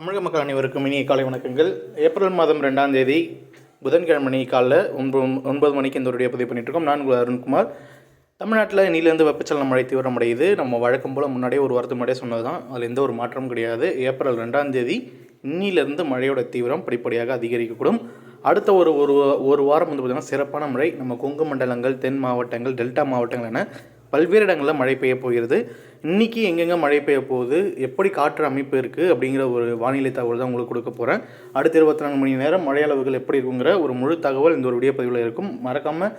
தமிழக மக்கள் அனைவருக்கும் இனிய காலை வணக்கங்கள். ஏப்ரல் மாதம் ரெண்டாம் தேதி புதன்கிழமை காலைல ஒன்பது ஒன்பது மணிக்கு இந்த வீடியோ பதிவு பண்ணிட்டுருக்கோம் நான் உங்கள் அருண்குமார். தமிழ்நாட்டில் இன்னிலேருந்து வெப்பச்சலனம் மழை தீவிரமடையுது. நம்ம வழக்கம் போல் முன்னாடியே ஒரு வாரத்துக்கு முன்னாடியே சொன்னது தான் அதில் எந்த ஒரு மாற்றமும் கிடையாது. ஏப்ரல் ரெண்டாம் தேதி இன்னிலிருந்து மழையோட தீவிரம் படிப்படியாக அதிகரிக்கக்கூடும். அடுத்த ஒரு ஒரு ஒரு வாரம் வந்து பார்த்திங்கன்னா சிறப்பான மழை. நம்ம கொங்கு மண்டலங்கள் தென் மாவட்டங்கள் டெல்டா மாவட்டங்கள் என பல்வேறு இடங்களில் மழை பெய்ய போகிறது. இன்றைக்கி எங்கெங்கே மழை பெய்ய போகுது எப்படி காற்று அமைப்பு இருக்குது அப்படிங்கிற ஒரு வானிலை தகவல் தான் உங்களுக்கு கொடுக்க போகிறேன் அடுத்த இருபத்தி நான்கு மணி நேரம் மழை அளவுகள் எப்படி இருக்குங்கிற ஒரு முழு தகவல் இந்த ஒரு வீடியோ பதிவில் இருக்கும். மறக்காமல்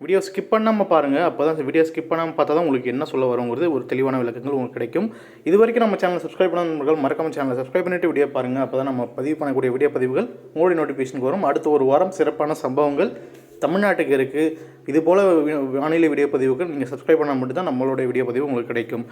வீடியோ ஸ்கிப் பண்ணாமல் பாருங்கள் அப்போ தான் வீடியோ ஸ்கிப் பண்ணாமல் பார்த்தா தான் உங்களுக்கு என்ன சொல்ல வருங்கிறது ஒரு தெளிவான விளக்கங்கள் உங்களுக்கு கிடைக்கும். இது வரைக்கும் நம்ம சேனலை சப்ஸ்கிரைப் பண்ண நண்பர்கள் மறக்காம சேனலை சப்ஸ்கிரைப் பண்ணிட்டு வீடியோ பாருங்கள் அப்போ தான் நம்ம பதிவு பண்ணக்கூடிய வீடியோ பதிவுகள் உங்களுடைய நோட்டிஃபிகேஷனுக்கு வரும். அடுத்த ஒரு வாரம் சிறப்பான சம்பவங்கள் தமிழ்நாட்டுக்கு இருக்குது இது போல் வானிலை வீடியோ நீங்கள் சப்ஸ்கிரைப் பண்ணால் மட்டும்தான் நம்மளுடைய வீடியோ பதிவு உங்களுக்கு கிடைக்கும்.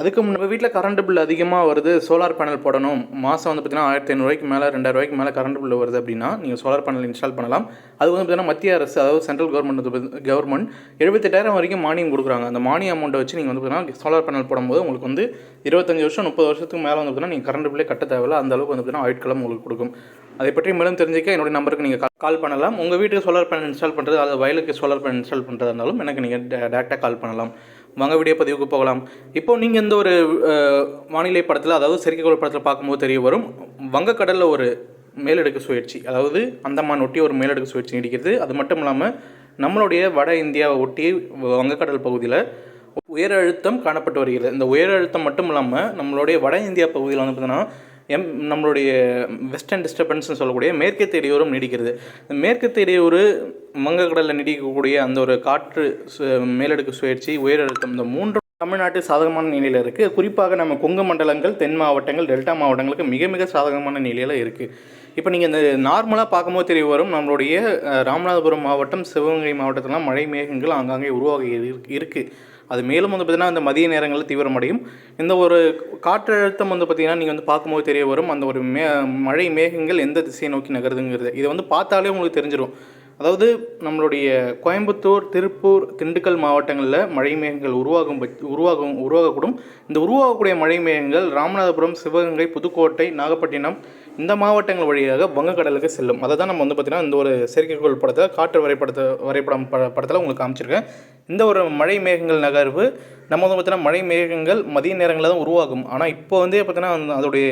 அதுக்கு முன்னாடி வீட்டில் கரண்ட் பில் அதிகமாக வருது சோலார் பேனல் போடணும். மாதம் வந்து பார்த்தீங்கன்னா ஆயிரத்தி ஐநூறுவாய்க்கு மேலே ரெண்டாயிரம் ரூபாய்க்கு மேலே கரண்ட் பில் வருது அப்படின்னா நீங்கள் சோலார் பேனல் இன்ஸ்டால் பண்ணலாம். அது வந்து பார்த்திங்கன்னா மத்திய அரசு அதாவது சென்ட்ரல் கவர்மெண்ட் கவர்மெண்ட் எழுபத்தெட்டாயிரம் வரைக்கும் மானியம் கொடுக்குறாங்க. அந்த மானிய அமௌண்ட்டை வச்சு நீங்கள் வந்து பார்த்திங்கன்னா சோலார் பேனல் போடும்போது உங்களுக்கு வந்து இருபத்தஞ்சி வருஷம் முப்பது வருஷத்துக்கு மேலே வந்து பார்த்திங்கன்னா நீங்கள் கரண்ட் பில்லே கட்ட தேவையில்ல. அந்த அளவுக்கு வந்து பார்த்தீங்கன்னா ஆயுட்காலம் உங்களுக்கு கொடுக்கும். அதை பற்றி மேலும் தெரிஞ்சுக்க என்னுடைய நம்பருக்கு நீங்கள் கால் பண்ணலாம். உங்கள் வீட்டுக்கு சோலார் பேனல் இன்ஸ்டால் பண்ணுறது அது வயலுக்கு சோலார் பேனல் இன்ஸ்டால் பண்ணுறதா இருந்தாலும் எனக்கு நீங்கள் டேரெக்டாக கால் பண்ணலாம். வாங்க வீடியோ பதிவுக்கு போகலாம். இப்போது நீங்கள் இந்த ஒரு வானிலை படத்தில் அதாவது செயற்கைக்கோள் படத்தில் பார்க்கும்போது தெரிய வரும். வங்கக்கடலில் ஒரு மேலடுக்கு சுழற்சி அதாவது அந்தமான் ஒட்டி ஒரு மேலடுக்கு சுழற்சி நீடிக்கிறது. அது மட்டும் இல்லாமல் நம்மளுடைய வட இந்தியாவை ஒட்டி வங்கக்கடல் பகுதியில் உயர் அழுத்தம் காணப்பட்டு வருகிறது. இந்த உயர் அழுத்தம் மட்டும் இல்லாமல் நம்மளுடைய வட இந்தியா பகுதியில் வந்து பார்த்தீங்கன்னா எம் நம்மளுடைய வெஸ்டர்ன் டிஸ்டர்பன்ஸ்னு சொல்லக்கூடிய மேற்கத்திய இடையூறும் நீடிக்கிறது. இந்த இடையூறு வங்கக்கடலில் நீடிக்கக்கூடிய அந்த ஒரு காற்று சு- மேலடுக்கு சுழற்சி உயரழுத்தம் இந்த மூன்று தமிழ்நாட்டு சாதகமான நிலையில் இருக்குது குறிப்பாக நம்ம கொங்கு மண்டலங்கள் தென் மாவட்டங்கள் டெல்டா மாவட்டங்களுக்கு மிக மிக சாதகமான நிலையில் இருக்குது இப்போ நீங்கள் இந்த நார்மலாக பார்க்கும்போது தெரிய வரும் நம்மளுடைய ராமநாதபுரம் மாவட்டம் சிவகங்கை மாவட்டத்திலாம் மழை மேகங்கள் ஆங்காங்கே உருவாகி இருக்குது அது மேலும் வந்து பார்த்திங்கன்னா அந்த மதிய நேரங்களில் தீவிரமடையும். இந்த ஒரு காற்றழுத்தம் வந்து பார்த்திங்கன்னா நீங்கள் வந்து பார்க்கும்போது தெரிய வரும் அந்த ஒரு மே மழை மேகங்கள் எந்த திசையை நோக்கி நகருதுங்கிறது. இதை வந்து பார்த்தாலே உங்களுக்கு தெரிஞ்சிடும் அதாவது நம்மளுடைய கோயம்புத்தூர் திருப்பூர் திண்டுக்கல் மாவட்டங்களில் மழை மேகங்கள் உருவாகும் உருவாகும் உருவாகக்கூடும். இந்த உருவாகக்கூடிய மழை மேகங்கள் ராமநாதபுரம் சிவகங்கை புதுக்கோட்டை நாகப்பட்டினம் இந்த மாவட்டங்கள் வழியாக வங்கக்கடலுக்கு செல்லும். அதை தான் நம்ம வந்து பார்த்திங்கன்னா இந்த ஒரு செயற்கைக்கோள் படத்தில் காற்று வரைபடத்தை வரைபடம் பட படத்தில் உங்களுக்கு காமிச்சிருக்கேன். இந்த ஒரு மழை மேகங்கள் நகர்வு நம்ம வந்து பார்த்தீங்கன்னா மழை மேகங்கள் மதிய நேரங்களில் தான் உருவாகும். ஆனால் இப்போ வந்து பார்த்தீங்கன்னா அதோடைய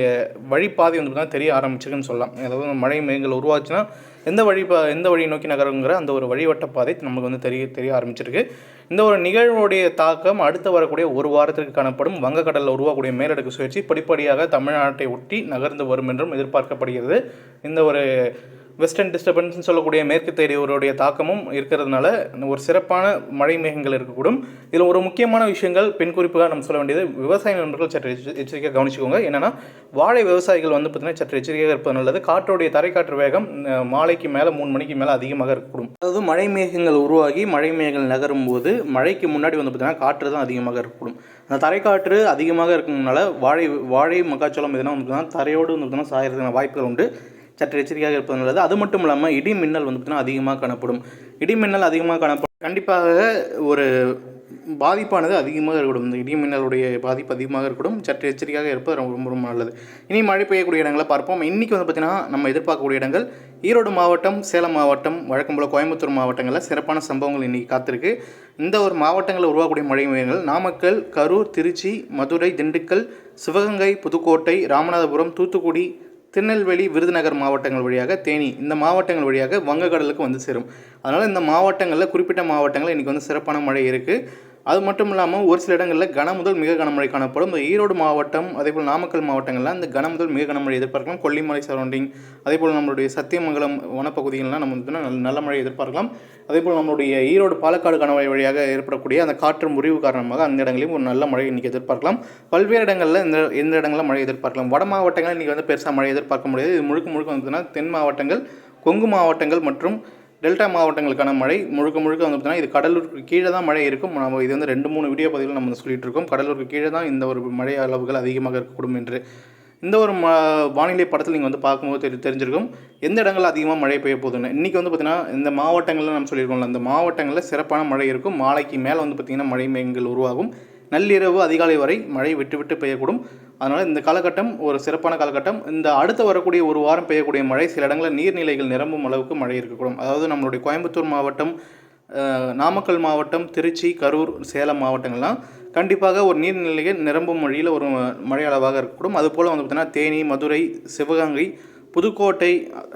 வழிபாதை வந்து பார்த்தீங்கன்னா தெரிய ஆரம்பிச்சிருக்குன்னு சொல்லலாம். அதாவது மழை மேகங்கள் உருவாச்சுன்னா எந்த வழி பா எந்த வழி நோக்கி நகருங்கிற அந்த ஒரு வழிவட்ட பாதை நமக்கு வந்து தெரிய தெரிய ஆரம்பிச்சிருக்கு. இந்த ஒரு நிகழ்வுடைய தாக்கம் அடுத்து வரக்கூடிய ஒரு வாரத்திற்கு காணப்படும் வங்கக்கடலில் உருவாகக்கூடிய மேலடுக்கு சுழற்சி படிப்படியாக தமிழ்நாட்டை ஒட்டி நகர்ந்து வரும் என்றும் எதிர்பார்க்கப்படுகிறது. இந்த ஒரு வெஸ்டர்ன் டிஸ்டர்பன்ஸ்னு சொல்லக்கூடிய மேற்கு தேடியவருடைய தாக்கமும் இருக்கிறதுனால ஒரு சிறப்பான மழை மேகங்கள் இருக்கக்கூடும். இதில் ஒரு முக்கியமான விஷயங்கள் பெண் குறிப்பாக நம்ம சொல்ல வேண்டியது விவசாய நண்பர்கள் சற்று எச்சரிக்கையாக கவனிச்சுக்கோங்க. என்னென்னா வாழை விவசாயிகள் வந்து பார்த்திங்கன்னா சற்று எச்சரிக்கையாக இருப்பது நல்லது. காற்றோடைய தரைக்காற்று வேகம் மாலைக்கு மேலே மூணு மணிக்கு மேலே அதிகமாக இருக்கக்கூடும். அதாவது மழை மேகங்கள் உருவாகி மழை மேகங்கள் நகரும் போது மழைக்கு முன்னாடி வந்து பார்த்திங்கன்னா காற்று தான் அதிகமாக இருக்கக்கூடும். அந்த தரைக்காற்று அதிகமாக இருக்கிறதுனால வாழை வாழை மக்காச்சோளம் எதுனா வந்து தரையோடு வந்து பார்த்திங்கன்னா சாயறதுக்கான வாய்ப்புகள் உண்டு. சற்று எச்சரிக்கையாக இருப்பது நல்லது. அது மட்டும் இல்லாமல் இடி மின்னல் வந்து பார்த்திங்கன்னா அதிகமாக காணப்படும். இடி மின்னல் அதிகமாக காணப்படும். கண்டிப்பாக ஒரு பாதிப்பானது அதிகமாக இருக்கக்கூடும். இந்த இடி மின்னலுடைய பாதிப்பு அதிகமாக இருக்கக்கூடும். சற்று எச்சரிக்கையாக இருப்பது ரொம்ப ரொம்ப ரொம்ப நல்லது. இனி மழை பெய்யக்கூடிய இடங்களை பார்ப்போம். இன்றைக்கி வந்து பார்த்திங்கன்னா நம்ம எதிர்பார்க்கக்கூடிய இடங்கள் ஈரோடு மாவட்டம் சேலம் மாவட்டம் வழக்கம் போல் கோயம்புத்தூர் மாவட்டங்களில் சிறப்பான சம்பவங்கள் இன்றைக்கி காத்திருக்கு. இந்த ஒரு மாவட்டங்களில் உருவாகக்கூடிய மழை மையங்கள் நாமக்கல் கரூர் திருச்சி மதுரை திண்டுக்கல் சிவகங்கை புதுக்கோட்டை ராமநாதபுரம் தூத்துக்குடி திருநெல்வேலி விருதுநகர் மாவட்டங்கள் வழியாக தேனி இந்த மாவட்டங்கள் வழியாக வங்கக்கடலுக்கு வந்து சேரும். அதனால் இந்த மாவட்டங்களில் குறிப்பிட்ட மாவட்டங்களில் இன்றைக்கி வந்து சிறப்பான மழை இருக்குது அது மட்டும் இல்லாமல் ஒரு சில இடங்களில் கன முதல் மிக கனமழை காணப்படும். இந்த ஈரோடு மாவட்டம் அதேபோல் நாமக்கல் மாவட்டங்களில் அந்த கன முதல் மிக கனமழை எதிர்பார்க்கலாம். கொல்லிமலை சரௌண்டிங் அதேபோல் நம்மளுடைய சத்தியமங்கலம் வனப்பகுதிகள்லாம் நம்ம வந்து நல்ல நல்ல மழை எதிர்பார்க்கலாம். அதேபோல் நம்மளுடைய ஈரோடு பாலக்காடு கனமழை வழியாக ஏற்படக்கூடிய அந்த காற்று முறிவு காரணமாக அந்த இடங்களையும் ஒரு நல்ல மழை இன்றைக்கி எதிர்பார்க்கலாம். பல்வேறு இடங்களில் இந்த எந்த இடங்களில் மழை எதிர்பார்க்கலாம். வட மாவட்டங்களில் இன்றைக்கி வந்து பெருசாக மழை எதிர்பார்க்க முடியாது. இது முழுக்க முழுக்க வந்துன்னா தென் மாவட்டங்கள் கொங்கு மாவட்டங்கள் மற்றும் டெல்டா மாவட்டங்களுக்கான மழை முழுக்க முழுக்க வந்து பார்த்தீங்கன்னா இது கடலூருக்கு கீழே தான் மழை இருக்கும். நம்ம இது வந்து ரெண்டு மூணு வீடியோ பதிவில் நம்ம சொல்லிட்டு இருக்கோம். கடலூருக்கு கீழே தான் இந்த ஒரு மழை அளவுகள் அதிகமாக இருக்கக்கூடும் என்று. இந்த ஒரு ம வானிலை படத்தில் நீங்கள் வந்து பார்க்கும்போது தெரி தெரிஞ்சிருக்கும். எந்த இடங்களில் அதிகமாக மழை பெய்ய போகுதுன்னு? இன்றைக்கி வந்து பார்த்திங்கன்னா இந்த மாவட்டங்களில் நம்ம சொல்லியிருக்கோம்ல அந்த மாவட்டங்களில் சிறப்பான மழை இருக்கும். மாலைக்கு மேலே வந்து பார்த்திங்கன்னா மழை மேகங்கள் உருவாகும். நள்ளிரவு அதிகாலை வரை மழை விட்டு விட்டு பெய்யக்கூடும். அதனால் இந்த காலகட்டம் ஒரு சிறப்பான காலகட்டம். இந்த அடுத்து வரக்கூடிய ஒரு வாரம் பெய்யக்கூடிய மழை சில இடங்களில் நீர்நிலைகள் நிரம்பும் அளவுக்கு மழை இருக்கக்கூடும். அதாவது நம்மளுடைய கோயம்புத்தூர் மாவட்டம் நாமக்கல் மாவட்டம் திருச்சி கரூர் சேலம் மாவட்டங்கள்லாம் கண்டிப்பாக ஒரு நீர்நிலைகள் நிரம்பும் மொழியில் ஒரு மழை அளவாக இருக்கக்கூடும். அதுபோல் வந்து பார்த்திங்கன்னா தேனி மதுரை சிவகங்கை புதுக்கோட்டை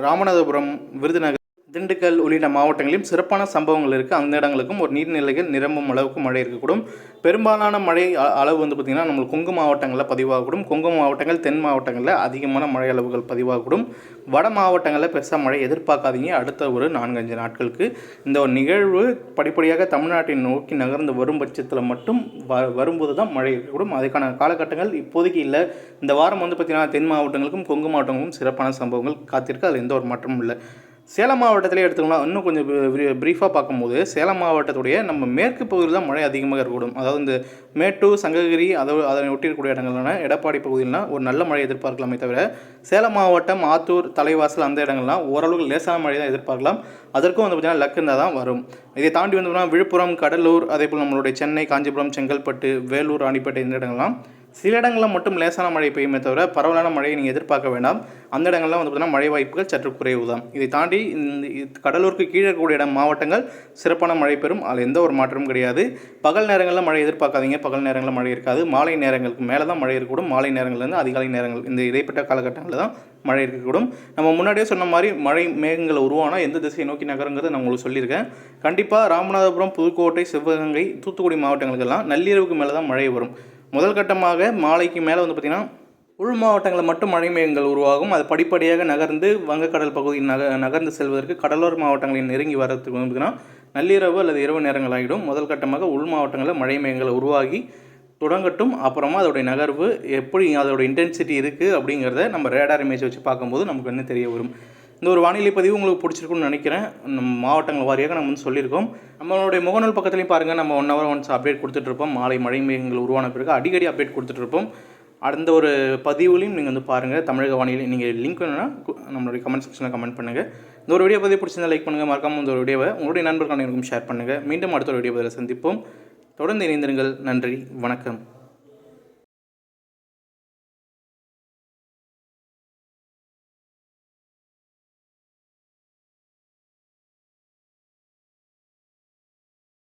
ராமநாதபுரம் விருதுநகர் திண்டுக்கல் உள்ளிட்ட மாவட்டங்களிலும் சிறப்பான சம்பவங்கள் இருக்குது அந்த இடங்களுக்கும் ஒரு நீர்நிலைகள் நிரம்பும் அளவுக்கு மழை இருக்கக்கூடும். பெரும்பாலான மழை அ- அளவு வந்து பார்த்திங்கன்னா நம்மளுக்கு கொங்கு மாவட்டங்களில் பதிவாகக்கூடும். கொங்கு மாவட்டங்கள் தென் மாவட்டங்களில் அதிகமான மழை அளவுகள் பதிவாகக்கூடும். வட மாவட்டங்களில் பெருசாக மழை எதிர்பார்க்காதீங்க. அடுத்த ஒரு நான்கஞ்சு நாட்களுக்கு இந்த ஒரு நிகழ்வு படிப்படியாக தமிழ்நாட்டை நோக்கி நகர்ந்து வரும் பட்சத்தில் மட்டும் வ வரும்போது தான் மழை இருக்கக்கூடும் அதுக்கான காலகட்டங்கள் இப்போதைக்கு இல்லை. இந்த வாரம் வந்து பார்த்திங்கன்னா தென் மாவட்டங்களுக்கும் கொங்கு மாவட்டங்களுக்கும் சிறப்பான சம்பவங்கள் காத்திருக்கு. அதில் எந்த ஒரு மாற்றமும் இல்லை. சேலம் மாவட்டத்திலே எடுத்துக்கலாம் இன்னும் கொஞ்சம் ப்ரீஃபாக பார்க்கும்போது சேலம் மாவட்டத்துடைய நம்ம மேற்கு பகுதியில் தான் மழை அதிகமாக இருக்கக்கூடும். அதாவது இந்த மேட்டூர் சங்ககிரி அதை அதனை ஒட்டி இருக்கக்கூடிய எடப்பாடி பகுதியிலாம் ஒரு நல்ல மழை எதிர்பார்க்கலாமே தவிர சேலம் மாவட்டம் ஆத்தூர் தலைவாசல் அந்த இடங்கள்லாம் ஓரளவுக்கு லேசான மழை தான் எதிர்பார்க்கலாம். அதற்கும் வந்து பார்த்திங்கன்னா லக் இருந்தால் தான் வரும். இதை தாண்டி வந்து பார்த்தீங்கன்னா விழுப்புரம் கடலூர் அதே போல் நம்மளுடைய சென்னை காஞ்சிபுரம் செங்கல்பட்டு வேலூர் ராணிப்பேட்டை இந்த இடங்கள்லாம் சில இடங்களில் மட்டும் லேசான மழை பெய்யுமே தவிர பரவலான மழையை நீங்கள் எதிர்பார்க்க வேண்டாம். அந்த இடங்கள்லாம் வந்து பார்த்தீங்கன்னா மழை வாய்ப்புகள் சற்று குறைவு தான் இதை தாண்டி இந்த கடலூருக்கு கீழே இருக்கக்கூடிய இடம் மாவட்டங்கள் சிறப்பான மழை பெறும். அதில் எந்த ஒரு மாற்றமும் கிடையாது. பகல் நேரங்களில் மழை எதிர்பார்க்காதீங்க. பகல் நேரங்களில் மழை இருக்காது. மாலை நேரங்களுக்கு மேலே தான் மழை இருக்கக்கூடும். மாலை நேரங்கள்லேருந்து அதிகாலை நேரங்கள் இந்த இடைப்பட்ட காலகட்டங்களில் தான் மழை இருக்கக்கூடும். நம்ம முன்னாடியே சொன்ன மாதிரி மழை மேகங்கள் உருவானால் எந்த திசையை நோக்கி நகருங்கிறது நான் உங்களுக்கு சொல்லியிருக்கேன். கண்டிப்பாக ராமநாதபுரம் புதுக்கோட்டை சிவகங்கை தூத்துக்குடி மாவட்டங்களுக்கெல்லாம் நள்ளிரவுக்கு மேலே தான் மழை வரும். முதல் கட்டமாக மாலைக்கு மேலே வந்து பார்த்திங்கன்னா உள் மாவட்டங்களில் மட்டும் மழை மேகங்கள் உருவாகும். அது படிப்படியாக நகர்ந்து வங்கக்கடல் பகுதியில் நக நகர்ந்து செல்வதற்கு கடலோர மாவட்டங்களில் நெருங்கி வரதுக்கு வந்து பார்த்திங்கன்னா நள்ளிரவு அல்லது இரவு நேரங்கள் ஆகிடும். முதல் கட்டமாக உள் மாவட்டங்களில் மழை மேகங்கள் உருவாகி தொடங்கட்டும். அப்புறமா அதோடைய நகர்வு எப்படி அதோட இன்டென்சிட்டி இருக்குது அப்படிங்கிறத நம்ம ரேடார் இமேஜ் வச்சு பார்க்கும்போது நமக்கு என்ன தெரிய வரும். இந்த ஒரு வானிலை பதிவு உங்களுக்கு பிடிச்சிருக்குன்னு நினைக்கிறேன். நம்ம மாவட்டங்கள் வாரியாக நம்ம வந்து சொல்லியிருக்கோம். நம்மளுடைய முகநூல் பக்கத்துலையும் பாருங்கள் நம்ம ஒன் ஹவர் ஒன்ஸ் அப்டேட் கொடுத்துட்ருப்போம் மாலை மழை மேகங்கள் உருவான பிறகு அடிக்கடி அப்டேட் கொடுத்துட்ருப்போம் அந்த ஒரு பதிவுலையும் நீங்கள் வந்து பாருங்கள் தமிழக வானிலை நீங்கள் லிங்க் வேணும்னா நம்மளுடைய கமெண்ட் செக்ஷனில் கமெண்ட் பண்ணுங்கள் இந்த ஒரு வீடியோ பதிவு பிடிச்சிருந்தா லைக் பண்ணுங்கள் மறக்காமல் இந்த ஒரு வீடியோவை உங்களுடைய நண்பர்கள் அனைவருக்கும் ஷேர் பண்ணுங்கள் மீண்டும் அடுத்த ஒரு வீடியோ பதிவில் சந்திப்போம். தொடர்ந்து இணைந்திருங்கள். நன்றி. வணக்கம்.